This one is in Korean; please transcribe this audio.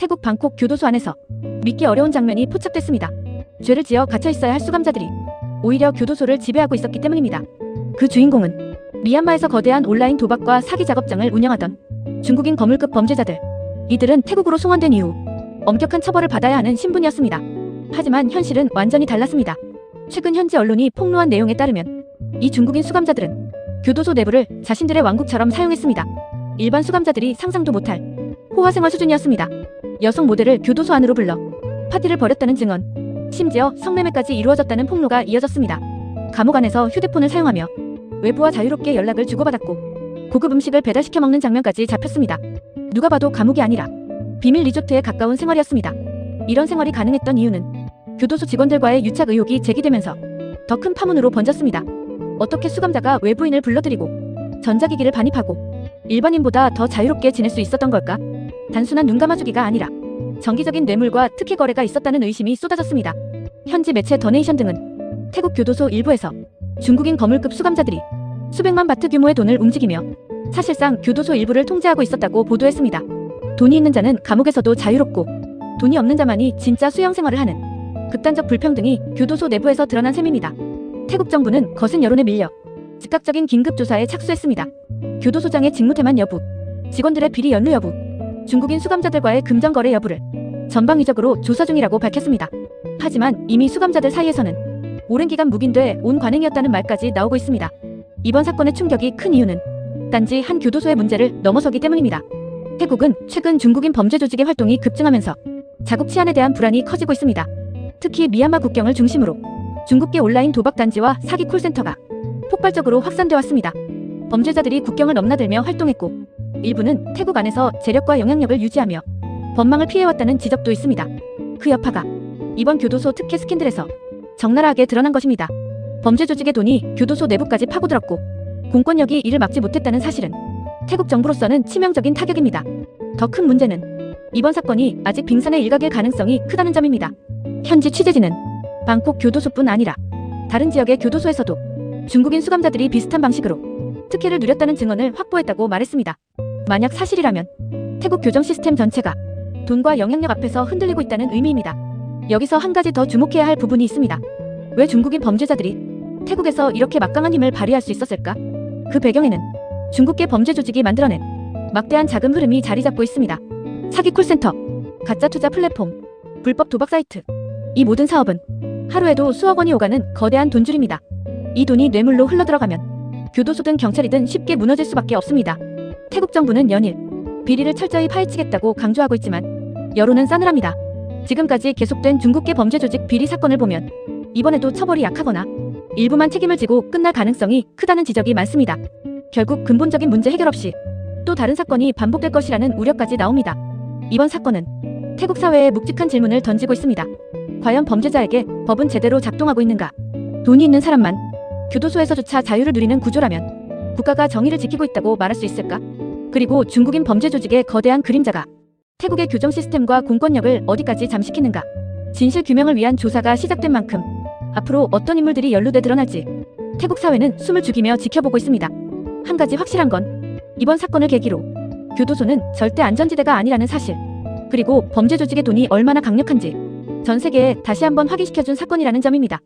태국 방콕 교도소 안에서 믿기 어려운 장면이 포착됐습니다. 죄를 지어 갇혀 있어야 할 수감자들이 오히려 교도소를 지배하고 있었기 때문입니다. 그 주인공은 미얀마에서 거대한 온라인 도박과 사기 작업장을 운영하던 중국인 거물급 범죄자들. 이들은 태국으로 송환된 이후 엄격한 처벌을 받아야 하는 신분이었습니다. 하지만 현실은 완전히 달랐습니다. 최근 현지 언론이 폭로한 내용에 따르면 이 중국인 수감자들은 교도소 내부를 자신들의 왕국처럼 사용했습니다. 일반 수감자들이 상상도 못할 호화 생활 수준이었습니다. 여성 모델을 교도소 안으로 불러 파티를 벌였다는 증언, 심지어 성매매까지 이루어졌다는 폭로가 이어졌습니다. 감옥 안에서 휴대폰을 사용하며 외부와 자유롭게 연락을 주고받았고 고급 음식을 배달시켜 먹는 장면까지 잡혔습니다. 누가 봐도 감옥이 아니라 비밀 리조트에 가까운 생활이었습니다. 이런 생활이 가능했던 이유는 교도소 직원들과의 유착 의혹이 제기되면서 더 큰 파문으로 번졌습니다. 어떻게 수감자가 외부인을 불러들이고 전자기기를 반입하고 일반인보다 더 자유롭게 지낼 수 있었던 걸까? 단순한 눈 감아주기가 아니라 정기적인 뇌물과 특혜 거래가 있었다는 의심이 쏟아졌습니다. 현지 매체 더네이션 등은 태국 교도소 일부에서 중국인 거물급 수감자들이 수백만 바트 규모의 돈을 움직이며 사실상 교도소 일부를 통제하고 있었다고 보도했습니다. 돈이 있는 자는 감옥에서도 자유롭고 돈이 없는 자만이 진짜 수용 생활을 하는 극단적 불평등이 교도소 내부에서 드러난 셈입니다. 태국 정부는 거센 여론에 밀려 즉각적인 긴급 조사에 착수했습니다. 교도소장의 직무태만 여부, 직원들의 비리 연루 여부, 중국인 수감자들과의 금전 거래 여부를 전방위적으로 조사 중이라고 밝혔습니다. 하지만 이미 수감자들 사이에서는 오랜 기간 묵인돼 온 관행이었다는 말까지 나오고 있습니다. 이번 사건의 충격이 큰 이유는 단지 한 교도소의 문제를 넘어서기 때문입니다. 태국은 최근 중국인 범죄 조직의 활동이 급증하면서 자국 치안에 대한 불안이 커지고 있습니다. 특히 미얀마 국경을 중심으로 중국계 온라인 도박 단지와 사기 콜센터가 폭발적으로 확산돼 왔습니다. 범죄자들이 국경을 넘나들며 활동했고 일부는 태국 안에서 재력과 영향력을 유지하며 법망을 피해왔다는 지적도 있습니다. 그 여파가 이번 교도소 특혜 스캔들에서 적나라하게 드러난 것입니다. 범죄 조직의 돈이 교도소 내부까지 파고들었고 공권력이 이를 막지 못했다는 사실은 태국 정부로서는 치명적인 타격입니다. 더 큰 문제는 이번 사건이 아직 빙산의 일각일 가능성이 크다는 점입니다. 현지 취재진은 방콕 교도소뿐 아니라 다른 지역의 교도소에서도 중국인 수감자들이 비슷한 방식으로 특혜를 누렸다는 증언을 확보했다고 말했습니다. 만약 사실이라면 태국 교정 시스템 전체가 돈과 영향력 앞에서 흔들리고 있다는 의미입니다. 여기서 한 가지 더 주목해야 할 부분이 있습니다. 왜 중국인 범죄자들이 태국에서 이렇게 막강한 힘을 발휘할 수 있었을까? 그 배경에는 중국계 범죄 조직이 만들어낸 막대한 자금 흐름이 자리 잡고 있습니다. 사기 콜센터, 가짜 투자 플랫폼, 불법 도박 사이트. 이 모든 사업은 하루에도 수억 원이 오가는 거대한 돈줄입니다. 이 돈이 뇌물로 흘러들어가면 교도소든 경찰이든 쉽게 무너질 수밖에 없습니다. 태국 정부는 연일 비리를 철저히 파헤치겠다고 강조하고 있지만 여론은 싸늘합니다. 지금까지 계속된 중국계 범죄 조직 비리 사건을 보면 이번에도 처벌이 약하거나 일부만 책임을 지고 끝날 가능성이 크다는 지적이 많습니다. 결국 근본적인 문제 해결 없이 또 다른 사건이 반복될 것이라는 우려까지 나옵니다. 이번 사건은 태국 사회에 묵직한 질문을 던지고 있습니다. 과연 범죄자에게 법은 제대로 작동하고 있는가? 돈이 있는 사람만 교도소에서조차 자유를 누리는 구조라면 국가가 정의를 지키고 있다고 말할 수 있을까? 그리고 중국인 범죄 조직의 거대한 그림자가 태국의 교정 시스템과 공권력을 어디까지 잠식했는가? 진실 규명을 위한 조사가 시작된 만큼 앞으로 어떤 인물들이 연루돼 드러날지 태국 사회는 숨을 죽이며 지켜보고 있습니다. 한 가지 확실한 건 이번 사건을 계기로 교도소는 절대 안전지대가 아니라는 사실 그리고 범죄 조직의 돈이 얼마나 강력한지 전 세계에 다시 한번 확인시켜준 사건이라는 점입니다.